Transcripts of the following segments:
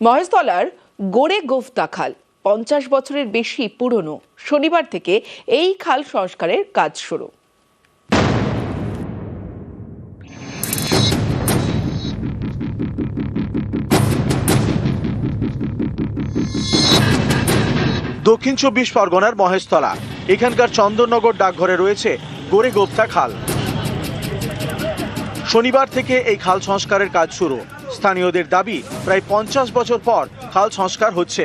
মহেশতলার গোড়ে গোফতা খাল পঞ্চাশ বছরের বেশি পুরনো। শনিবার থেকে এই খাল সংস্কারের কাজ শুরু। দক্ষিণ চব্বিশ পরগনার মহেশতলা। এখানকার চন্দননগর ডাকঘরে রয়েছে গোরে গোপ্তা খাল শনিবার থেকে এই খাল সংস্কারের কাজ শুরু। স্থানীয়দের দাবি প্রায় পঞ্চাশ বছর পর খাল সংস্কার হচ্ছে।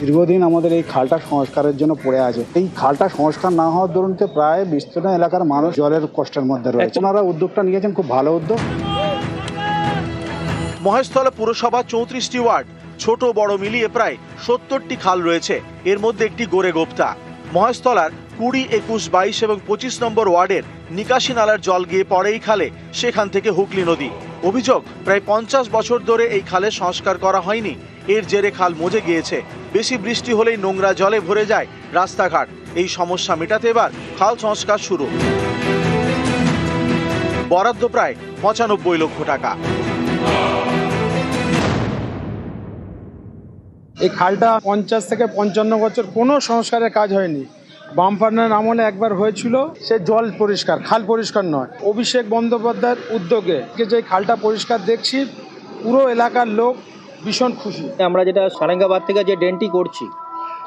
দীর্ঘদিন আমাদের এই খালটা সংস্কারের জন্য পড়ে আছে। এই খালটা সংস্কার না হওয়ার দরুনতে প্রায় বিস্তীর্ণ এলাকার মানুষ জলের কষ্টের মধ্যে রয়েছে। ওনারা উদ্যোগটা নিয়েছেন খুব ভালো উদ্যোগ। মহেশতলা পুরসভা চৌত্রিশটি ওয়ার্ড ছোট বড় মিলিয়ে প্রায় সত্তরটি খাল রয়েছে। এর মধ্যে একটি গোরে গোপ্তা। মহেশতলার কুড়ি, একুশ, বাইশ এবং পঁচিশ নম্বর ওয়ার্ডের নিকাশি নালার জল গিয়ে পড়ে এই খালে, সেখান থেকে হুগলি নদী। অভিযোগ, প্রায় পঞ্চাশ বছর ধরে এই খালে সংস্কার করা হয়নি। এর জেরে খাল মজে গিয়েছে। বেশি বৃষ্টি হলেই নোংরা জলে ভরে যায় রাস্তাঘাট। এই সমস্যা মেটাতে এবার খাল সংস্কার শুরু। বরাদ্দ প্রায় পঁচানব্বই লক্ষ টাকা। এই খালটা পঞ্চাশ থেকে পঞ্চান্ন বছর কোনো সংস্কারের কাজ হয়নি। বামফার্নার আমলে একবার হয়েছিল, সে জল পরিষ্কার, খাল পরিষ্কার নয়। অভিষেক বন্দ্যোপাধ্যায়ের উদ্যোগে যে খালটা পরিষ্কার দেখছি, পুরো এলাকার লোক ভীষণ খুশি। আমরা যেটা সারেঙ্গাবাদ থেকে যে ড্রেনটি করছি,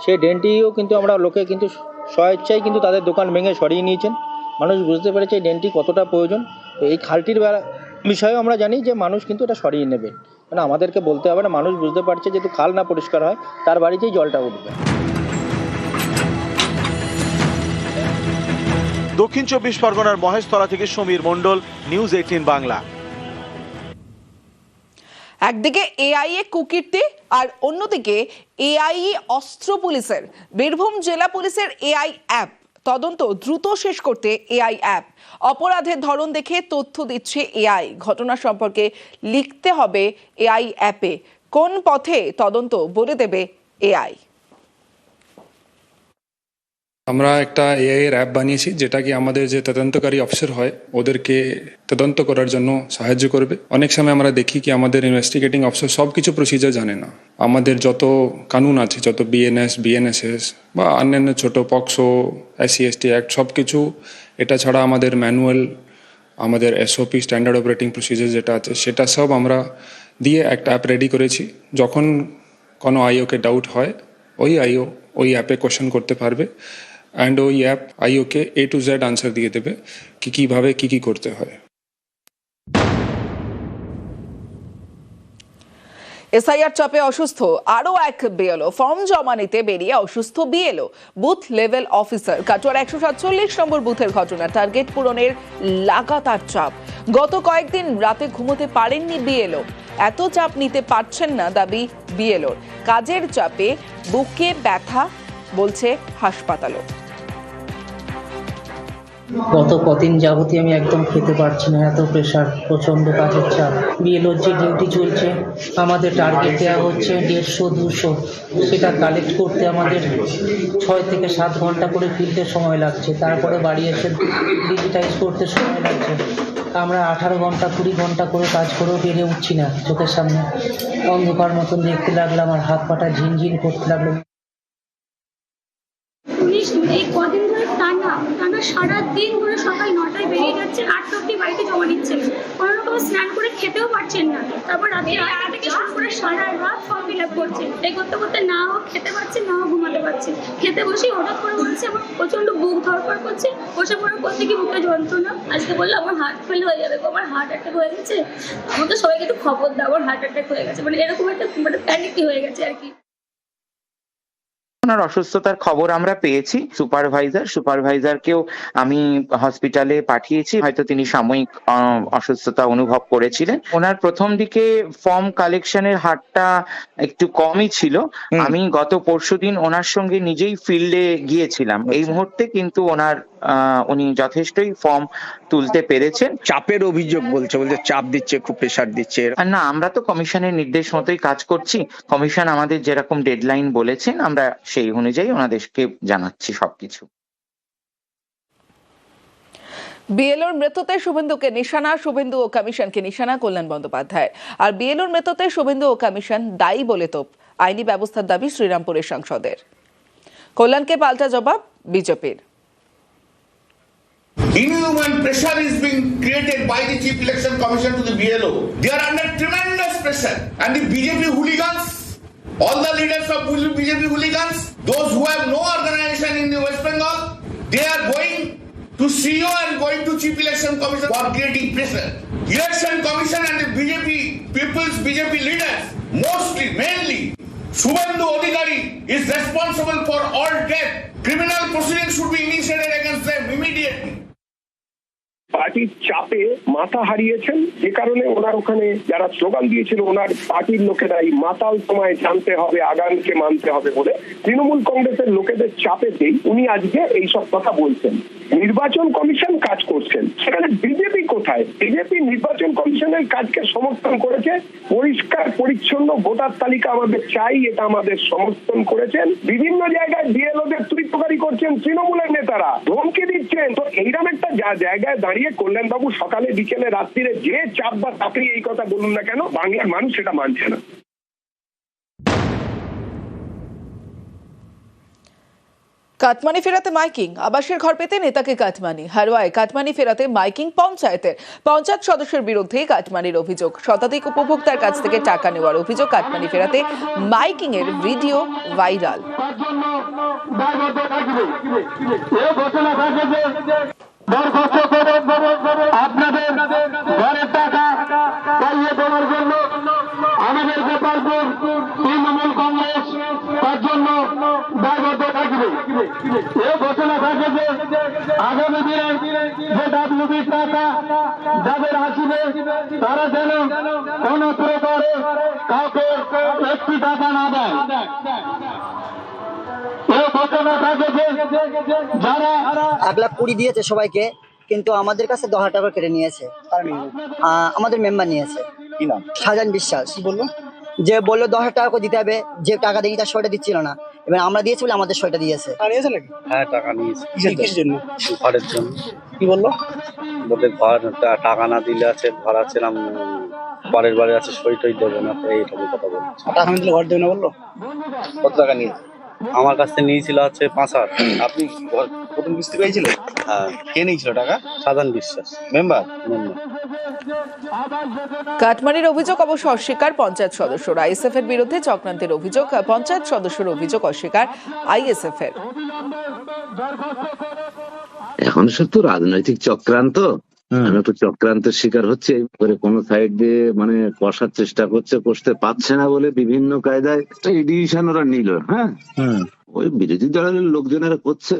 সেই ড্রেনটিও কিন্তু আমরা লোকে কিন্তু স্বেচ্ছায় কিন্তু তাদের দোকান ভেঙে সরিয়ে নিয়েছেন। মানুষ বুঝতে পেরেছে এই ড্রেনটি কতটা প্রয়োজন। তো এই খালটির বিষয়েও আমরা জানি যে মানুষ কিন্তু এটা সরিয়ে নেবেন। মানে আমাদেরকে বলতে হবে না, মানুষ বুঝতে পারছে যেহেতু খাল না পরিষ্কার হয়, তার বাড়িতেই জলটা উঠবে। দক্ষিণ চব্বিশ পরগনার মহেশতলা থেকে সমীর মণ্ডল নিউজ এইটিন বাংলা। একদিকে এআইএ কুকীর্তি আর অন্যদিকে এআইই অস্ত্র পুলিশের। বীরভূম জেলা পুলিশের এআই অ্যাপ তদন্ত দ্রুত শেষ করতে এআই অ্যাপ অপরাধের ধরন দেখে তথ্য দিচ্ছে এআই ঘটনা সম্পর্কে লিখতে হবে এআই অ্যাপে কোন পথে তদন্ত বলে দেবে এআই আমরা একটা এআই এর অ্যাপ বানিয়েছি, যেটা কি আমাদের যে তদন্তকারী অফিসার হয়, ওদেরকে তদন্ত করার জন্য সাহায্য করবে। অনেক সময় আমরা দেখি কি আমাদের ইনভেস্টিগেটিং অফিসার সব কিছু প্রসিজার জানে না। আমাদের যত কানুন আছে, যত বিএনএস বিএনএসএস বা অন্যান্য ছোট পক্সো এসসি এসটি অ্যাক্ট সব কিছু এটা ছাড়া আমাদের ম্যানুয়াল আমাদের এসওপি স্ট্যান্ডার্ড অপারেটিং প্রসিজার যেটা আছে, সেটা সব আমরা দিয়ে একটা অ্যাপ রেডি করেছি। যখন কোনো আইওকে ডাউট হয়, ওই আইও ওই অ্যাপে কোশ্চেন করতে পারবে। অ্যান্ড ওই অ্যাপ আইওকে এ টু জেড আনসার দিয়ে দেবে কি কীভাবে, কী কী করতে হয়। এসআইআর চাপে অসুস্থ, আরও এক বিএলও। ফর্ম জমা নিতে বেরিয়ে অসুস্থ বিএলও। বুথ লেভেল অফিসার, কাটোয়ার একশো সাতচল্লিশ নম্বর বুথের ঘটনা। টার্গেট পূরণের লাগাতার চাপ। গত কয়েকদিন রাতে ঘুমোতে পারেননি বিএলও। এত চাপ নিতে পারছেন না দাবি বিএলওর। কাজের চাপে বুকে ব্যথা, বলছে হাসপাতালও। গত কদিন যাবতীয় আমি একদম খেতে পারছি না, এত প্রেশার প্রচণ্ড কাজের চাপ। বিএলওর যে ডিউটি চলছে, আমাদের টার্গেট দেওয়া হচ্ছে দেড়শো, দুশো। সেটা কালেক্ট করতে আমাদের ছয় থেকে সাত ঘণ্টা করে ফিরতে সময় লাগছে। তারপরে বাড়ি এসে ডিজিটাইজ করতে সময় লাগছে। আমরা আঠারো ঘণ্টা, কুড়ি ঘণ্টা করে কাজ করেও পেরে উঠছি না চোখের সামনে। অন্ধকার মতন দেখতে লাগলাম আর হাত পাটা ঝিনঝিন করতে লাগল। পুলিশ এই কদিন ধরে টানা টানা সারা দিন ধরে সকাল নটায় বেরিয়ে যাচ্ছে আটটা অব্দি বাড়িতে জমা দিচ্ছেন কোনো রকম স্নান করে খেতেও পারছেন না। তারপর রাতে আটটা থেকে শুরু করে সারা রাত ফর্ম ফিল আপ করছেন এই করতে করতে না হোক খেতে পারছেন না হোক ঘুমাতে পারছেন খেতে বসেই হঠাৎ করে বলছে আমার প্রচণ্ড বুক ধরপড় করছে। বসে পড়ার পর থেকে বুকে যন্ত্রণা। আজকে বলল আমার হার্ট ফেল হয়ে যাবে আমার হার্ট অ্যাটাক হয়ে গেছে। আমাকে সবাইকে একটু খবর দাও আমার হার্ট অ্যাটাক হয়ে গেছে। মানে এরকম একটা মানে প্যানিকই হয়ে গেছে আর কি। ওনার অসুস্থতার খবর আমরা পেয়েছি। সুপারভাইজার সুপারভাইজারকেও আমি হসপিটালে পাঠিয়েছি। হয়তো তিনি সাময়িক অসুস্থতা অনুভব করেছিলেন। ওনার প্রথম দিকে ফর্ম কালেকশনের হারটা একটু কমই ছিল। আমি গত পরশুদিন ওনার সঙ্গে নিজেই ফিল্ডে গিয়েছিলাম। এই মুহূর্তে কিন্তু ওনার উনি যথেষ্টই ফর্ম তুলতে পেরেছেন। চাপের অভিযোগ বলছে বলছে চাপ দিচ্ছে খুব প্রেশার দিচ্ছে। আর না আমরা তো কমিশনের নির্দেশ মতোই কাজ করছি। কমিশন আমাদের যেরকম ডেডলাইন বলেছেন আমরা সেই অনুযায়ী ওনাদেরকে জানাচ্ছি সবকিছু বিএলওর মৃত্যুতে শুভেন্দুকে নিশানা শুভেন্দু ও কমিশনকে নিশানা কল্যাণ বন্দ্যোপাধ্যায় আর বিএলওর মৃত্যুতে শুভেন্দু ও কমিশন দায়ী বলে তোপ আইনি ব্যবস্থার দাবি শ্রীরামপুরের সাংসদের কল্যাণকে পাল্টা জবাব বিজেপির Inhuman pressure is being created by the Chief Election Commission to the BLO. They are under tremendous pressure. And the BJP hooligans, all the leaders of BJP hooligans, those who have no organization in the West Bengal, they are going to CEO and going to Chief Election Commission for creating pressure. Election Commission and the BJP, people's BJP leaders, mostly, mainly, Subhendu Adhikari is responsible for all death. Criminal proceedings should be initiated against them immediately. পার্টির চাপে মাথা হারিয়েছেন, যে কারণে ওনার ওখানে যারা slogan দিয়েছিল, ওনার পার্টির লোকেরাই মাতাল তোমায় জানতে হবে, আগামীকে মানতে হবে বলে তৃণমূল কংগ্রেসের লোকেদের চাপেতেই উনি আজকে এইসব কথা বলছেন। নির্বাচন কমিশন কাজ করছেন। সেখানে বিজেপি কোথায়? বিজেপি নির্বাচন কমিশনের কাজকে সমর্থন করেছে। পরিষ্কার, পরিচ্ছন্ন ভোটার তালিকা আমাদের চাই, এটা আমাদের সমর্থন করেছেন। বিভিন্ন জায়গায় বিএলওদের তুরিতকারী করছেন তৃণমূলের নেতারা ধমকি দিচ্ছেন। তো এইরকম একটা যা- জায়গায় দাঁড়িয়ে কল্যাণবাবু সকালে, বিকেলে, রাত্রিরে যে চাপ বা চাপড়ি এই কথা বলুন না কেন, বাংলার মানুষ সেটা মানছে না। কাটমানি ফেরাতে মাইকিং, আবাসের ঘর পেতে নেতাকে কাটমানি, হারোয়ায় কাটমানি ফেরাতে মাইকিং পঞ্চায়েতের, পঞ্চায়েত সদস্যের বিরুদ্ধে কাটমানির অভিযোগ। শতাধিক উপভোক্তার কাছ থেকে টাকা নেওয়ার অভিযোগ কাটমানি ফেরাতে মাইকিং এর ভিডিও ভাইরাল। আপনাদের ঘরের টাকা পাইয়ে দেওয়ার জন্য আমাদের গোপালপুর তৃণমূল কংগ্রেস তার জন্য দায়বদ্ধ থাকবে। এ ঘোষণা থাকে যে, আগামী দিনে যে ডাব্লিউবির টাকা যাদের আসবে, তারা যেন কোন প্রকারে কাউকে একটি টাকা না দেয়। এক লাখ কুড়ি দিয়েছে সবাইকে কিন্তু আমাদের কাছে দশ হাজার টাকা কেটে নিয়েছে। আহ, আমাদের মেম্বার নিয়েছে। কি নাম? শাহজাহান বিশ্বাস। কি বলল? যে বলল দশ হাজার টাকা করে দিতে হবে যে টাকা দিয়ে তার শয়টা দিচ্ছিল না। এবার আমরা দিয়েছি বলে আমাদের শয়টা দিয়েছে। হ্যাঁ টাকা নিয়েছি। জন্য? ঘরের জন্য। কি বলল? বলতে ঘর টাকা না দিলে আছে ঘর আছিলাম পরের বারে আছে সই টই দেবো না এইরকম কথা বলছি। টাকা দিলে ঘর দেবে না বলল? কত টাকা নিয়েছে? আমার কাছ থেকে নিয়েছিল হচ্ছে পাঁচ হাজার আপনি ঘর প্রথম কিস্তি পেয়েছিলেন? হ্যাঁ। কে নিয়েছিল টাকা? সাধারণ বিশ্বাস। মেম্বার? মেম্বার কাটমানির অভিযোগ অবশ্য অস্বীকার পঞ্চায়েত সদস্যরা। আইএসএফ এর বিরুদ্ধে চক্রান্তের অভিযোগ পঞ্চায়েত সদস্যের অভিযোগ অস্বীকার আইএসএফ এর এখন শুধু রাজনৈতিক চক্রান্ত আমরা তো চক্রান্তের শিকার হচ্ছে করে কোন সাইড দিয়ে মানে কষার চেষ্টা করছে কষতে পারছে না বলে বিভিন্ন কায়দায় ডিসিশন ওরা নিল হ্যাঁ? ওই বিরোধী দলের লোকজনেরা করছে।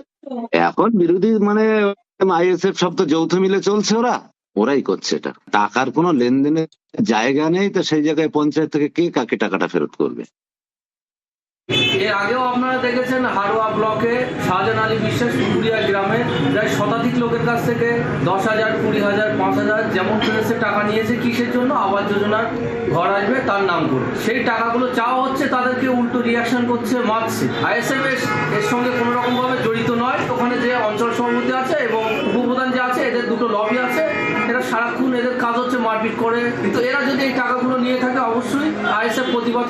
এখন বিরোধী মানে আইএসএফ সব তো যৌথ মিলে চলছে ওরা ওরাই করছে এটা। টাকার কোনো লেনদেনের জায়গা নেই তো সেই জায়গায় পঞ্চায়েত থেকে কে কাকে টাকাটা ফেরত করবে? এর আগেও আপনারা দেখেছেন হারোয়া ব্লকে শাহজাহান আলী বিশ্বাস পুকুরিয়া গ্রামে প্রায় শতাধিক লোকের কাছ থেকে দশ হাজার, কুড়ি হাজার, পাঁচ হাজার যেমন পেরেছে টাকা নিয়েছে কিসের জন্য? আবাস যোজনার ঘর আসবে তার নাম করে। সেই টাকাগুলো চাওয়া হচ্ছে, তাদেরকে উল্টো রিয়াকশন করছে, মারছে। আইএসএফ এর সঙ্গে কোনো রকমভাবে জড়িত নয়। ওখানে যে অঞ্চল সভাপতি আছে এবং উপপ্রধান যে আছে, এদের দুটো লবি আছে। এরা সারাক্ষণ এদের কাজ হচ্ছে মারপিট করে। কিন্তু এরা যদি এই টাকাগুলো নিয়ে থাকে, অবশ্যই আইএসএফ প্রতিবাদ